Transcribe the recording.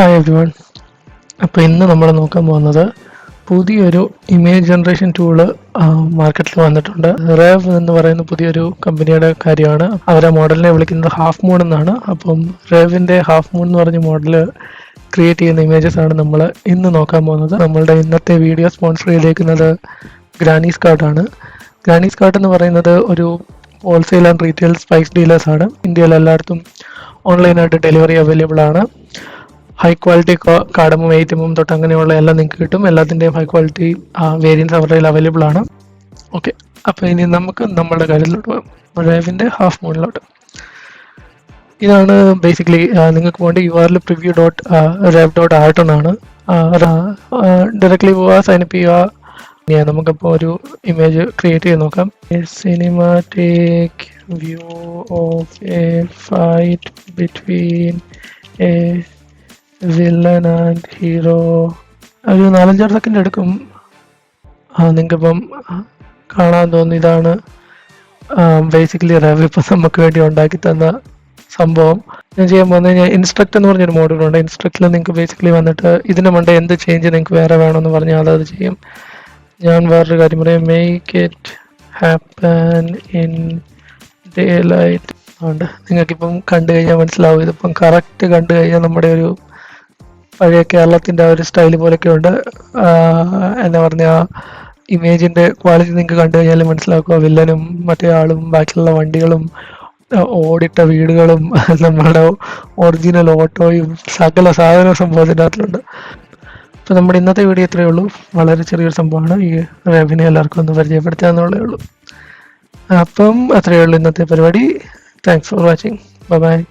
Hi everyone അപ്പോൾ ഇന്ന് നമ്മൾ നോക്കാൻ പോകുന്നത് പുതിയൊരു ഇമേജ് ജനറേഷൻ ടൂൾ മാർക്കറ്റിൽ വന്നിട്ടുണ്ട്. റേവ് എന്ന് പറയുന്ന പുതിയൊരു കമ്പനിയുടെ കാര്യമാണ്. അവരെ മോഡലിനെ വിളിക്കുന്നത് ഹാഫ് മൂൺ എന്നാണ്. അപ്പം റേവിന്റെ ഹാഫ് മൂൺ എന്ന് പറഞ്ഞ മോഡൽ ക്രിയേറ്റ് ചെയ്യുന്ന ഇമേജസ് ആണ് നമ്മൾ ഇന്ന് നോക്കാൻ പോകുന്നത്. നമ്മളുടെ ഇന്നത്തെ വീഡിയോ സ്പോൺസർ ചെയ്തേക്കുന്നത് ഗ്രാനീസ് കാർട്ടാണ് ഗ്രാനീസ് കാർട്ട് എന്ന് പറയുന്നത് ഒരു wholesale and retail spice dealers ആണ്. ഇന്ത്യയിൽ എല്ലായിടത്തും ഓൺലൈനായിട്ട് ഡെലിവറി അവൈലബിൾ ആണ്. ഹൈ ക്വാളിറ്റി കാടമും എയ്റ്റമും തൊട്ട് അങ്ങനെയുള്ള എല്ലാം നിങ്ങൾക്ക് കിട്ടും. എല്ലാത്തിന്റെയും ഹൈ ക്വാളിറ്റി വേരിയൻസ് അവരുടെ അവൈലബിൾ ആണ്. ഓക്കെ അപ്പോൾ ഇനി നമുക്ക് നമ്മളുടെ കാര്യത്തിലോട്ട് പോകാം. റേവിന്റെ ഹാഫ് മൂണിലോട്ട് ഇതാണ് ബേസിക്കലി നിങ്ങൾക്ക് വേണ്ടി യു ആറിൽ preview dot reve dot art എന്നാണ് ഡയറക്ട്ലി പോവുക സൈനപ്പ് ചെയ്യുക ഞാൻ നമുക്കപ്പോൾ ഒരു ഇമേജ് ക്രിയേറ്റ് ചെയ്ത് നോക്കാം. Cinematic view of a fight between a villain and hero ഒരു നാലഞ്ചാറ് സെക്കൻഡ് എടുക്കും. നിങ്ങൾക്കിപ്പം കാണാൻ തോന്നുന്നു ഇതാണ് ബേസിക്കലി റവി ഇപ്പം നമുക്ക് വേണ്ടി ഉണ്ടാക്കി തന്ന സംഭവം. ഞാൻ ചെയ്യാൻ പോകുന്നത് ഞാൻ ഇൻസ്ട്രക്ട് എന്ന് പറഞ്ഞൊരു മോഡലുണ്ട് ഇൻസ്ട്രക്റ്റിൽ നിങ്ങൾക്ക് ബേസിക്കലി വന്നിട്ട് ഇതിന് മുമ്പ് എന്ത് ചേഞ്ച് നിങ്ങൾക്ക് വേറെ വേണമെന്ന് പറഞ്ഞാൽ അതത് ചെയ്യും. ഞാൻ വേറൊരു കാര്യം പറയാം. Make it happen in daylight അതുകൊണ്ട് നിങ്ങൾക്കിപ്പം കണ്ടു കഴിഞ്ഞാൽ മനസ്സിലാവും. ഇതിപ്പം കറക്റ്റ് കണ്ടു കഴിഞ്ഞാൽ നമ്മുടെ ഒരു പഴയ കേരളത്തിന്റെ ആ ഒരു സ്റ്റൈൽ പോലൊക്കെ ഉണ്ട്. എന്താ പറഞ്ഞ ഇമേജിന്റെ ക്വാളിറ്റി നിങ്ങൾക്ക് കണ്ടു കഴിഞ്ഞാൽ മനസ്സിലാക്കുക വില്ലനും മറ്റേ ആളും ബാക്കിയുള്ള വണ്ടികളും ഓടിട്ട വീടുകളും നമ്മുടെ ഒറിജിനൽ ഓട്ടോയും സകല സാധന സംഭവത്തിന്റെ അകത്തുണ്ട്. അപ്പോൾ നമ്മുടെ ഇന്നത്തെ വീഡിയോ ഇത്രയേ ഉള്ളൂ. വളരെ ചെറിയൊരു സംഭവമാണ്. ഈ റെവന്യൂ എല്ലാവർക്കും ഒന്ന് പരിചയപ്പെടുത്തുക എന്നുള്ളേ ഉള്ളൂ. അപ്പം അത്രയേ ഉള്ളൂ ഇന്നത്തെ പരിപാടി. Thanks for watching by